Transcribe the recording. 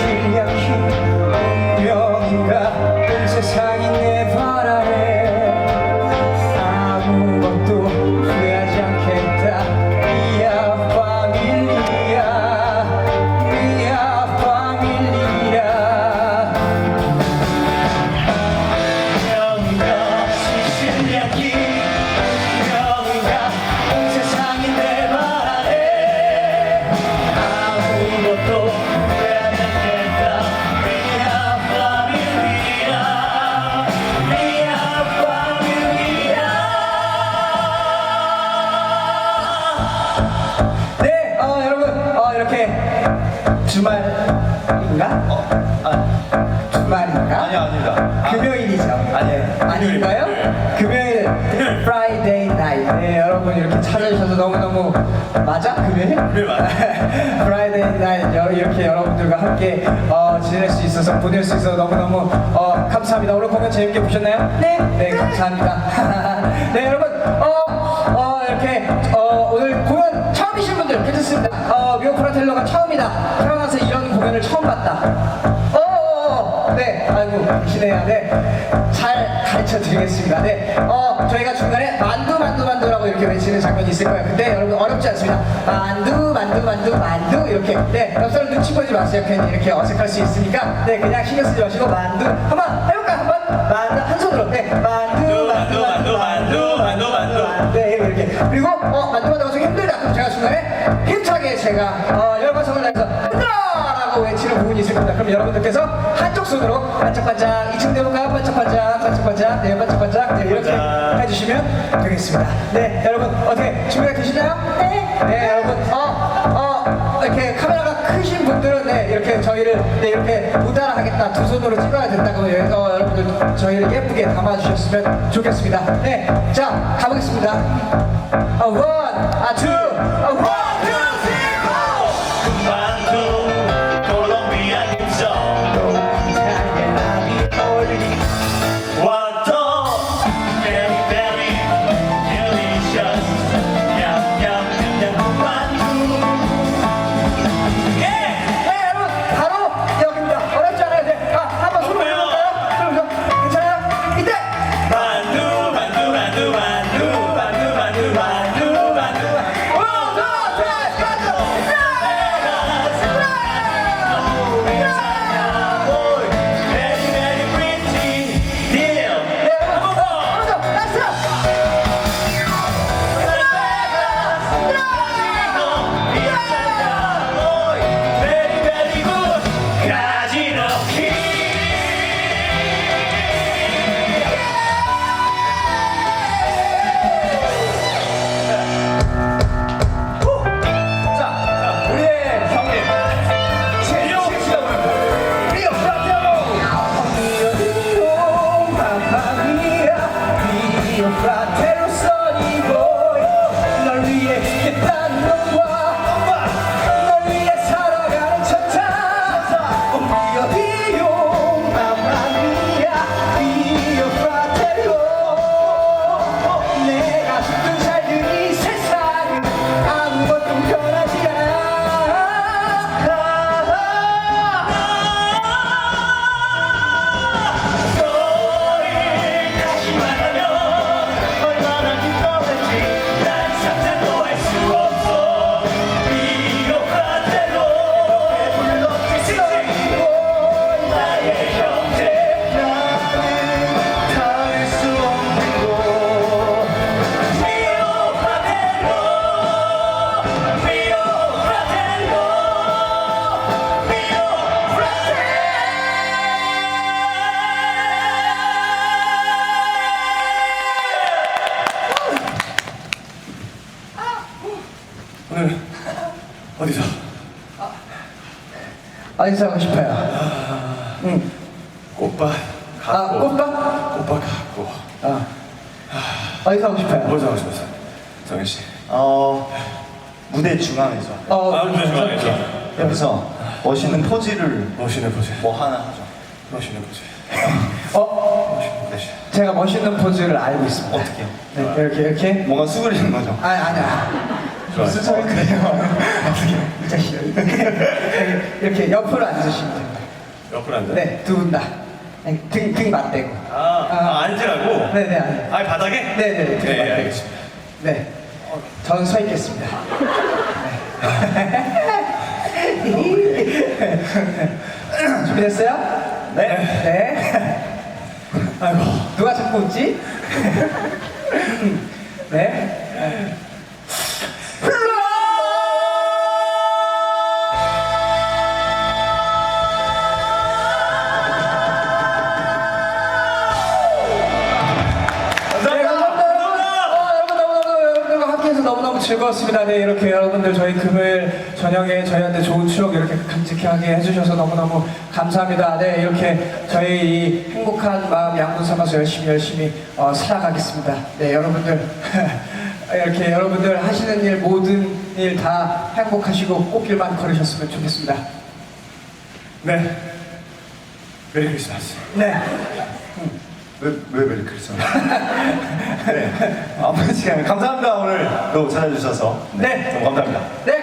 실력이 운명인가 온 세상이네. 주말인가? 어, 아, 주말인가? 아니요, 아닙니다. 아, 금요일이죠. 아니에요. 아닌가요? 금요일 Friday night. 네, 여러분 이렇게 찾아주셔서 너무너무 맞아? 금요일? 금요일 맞아요. Friday night 여- 이렇게 여러분들과 함께 어, 지낼 수 있어서 보낼 수 있어서 너무너무 어, 감사합니다. 오늘 공연 재밌게 보셨나요? 네. 네, 감사합니다. 네, 여러분 어, 어, 이렇게 어, 오늘 공연 처음이신 분들 괜찮습니다. 어, 미오 프라텔로가 처음이다. 태어나서 이런 공연을 처음 봤다. 어, 어, 어, 네, 아이고, 기네요. 네, 잘 가르쳐 드리겠습니다. 네, 어, 저희가 중간에 만두, 만두, 만두라고 이렇게 외치는 장면이 있을 거예요. 근데 여러분 어렵지 않습니다. 만두, 만두, 만두, 만두 이렇게. 네, 옆 사람 눈치 보지 마세요. 괜히 이렇게 어색할 수 있으니까. 네, 그냥 신경 쓰지 마시고 만두 한번 해볼까요? 한번 만두 한 손으로. 네, 만두, 만두, 만두, 만두, 만두, 만두. 네, 이렇게. 그리고 어, 만두. 그럼 제가 중간에 힘차게 제가 어, 열과성을 내서 힘들어라고 외치는 부분이 있을 겁니다. 그럼 여러분들께서 한쪽 손으로 반짝반짝 2층 대문가 반짝반짝 반짝반짝 네 반짝반짝 네 이렇게. 해주시면 되겠습니다. 네 여러분 어떻게 준비가 되시나요? 네. 네 여러분 어 어 이렇게 카메라가 크신 분들은 네 이렇게 저희를 네 이렇게 못 따라하겠다 두 손으로 찍어야 된다고 어, 여러분들 저희를 예쁘게 담아주셨으면 좋겠습니다. 네자 가보겠습니다. 아, one, a two, a one, two. 오늘 어디서? 어디서 하고 싶어요? 응. 꽃밭 아, 갖고 꽃밭? 꽃밭 갖고 어. 어디서 하고 싶어요? 어디서 하고 싶었어요? 정현 씨 어 무대 중앙에서 어, 아, 무대 중앙에서. 여기서 멋있는 포즈를 멋있는 포즈 뭐 하나 하죠. 멋있는 포즈 어, 멋있는 포즈 제가 멋있는 포즈를 알고 있습니다. 어떻게요? 네, 이렇게, 이렇게. 뭔가 수그리는 거죠. 아, 아니야. 무슨 소리 그래요? 어떻게, 이 자식. 이렇게, 옆으로 앉으시면 됩니다. 옆으로 앉아 네, 두 분 다. 네, 등, 등 맞대고. 아, 아 앉으라고? 네네, 아니. 아 바닥에? 네네, 등 네 맞대고. 알겠습니다 네. 전서 있겠습니다. 네. 준비됐어요? 네 네. 아이고 누가 자꾸 웃지? 네. 즐거웠습니다. 네, 이렇게 여러분들 저희 금요일 저녁에 저희한테 좋은 추억 이렇게 간직하게 해주셔서 너무너무 감사합니다. 네, 이렇게 저희 이 행복한 마음 양분 삼아서 열심히 열심히 어, 살아가겠습니다. 네, 여러분들 이렇게 여러분들 하시는 일 모든 일 다 행복하시고 꽃길만 걸으셨으면 좋겠습니다. 네 메리 크리스마스 네, 왜, 왜 메리 크리스마스? 네. 시간 감사합니다. 오늘 또 찾아주셔서. 네. 너무 감사합니다. 네,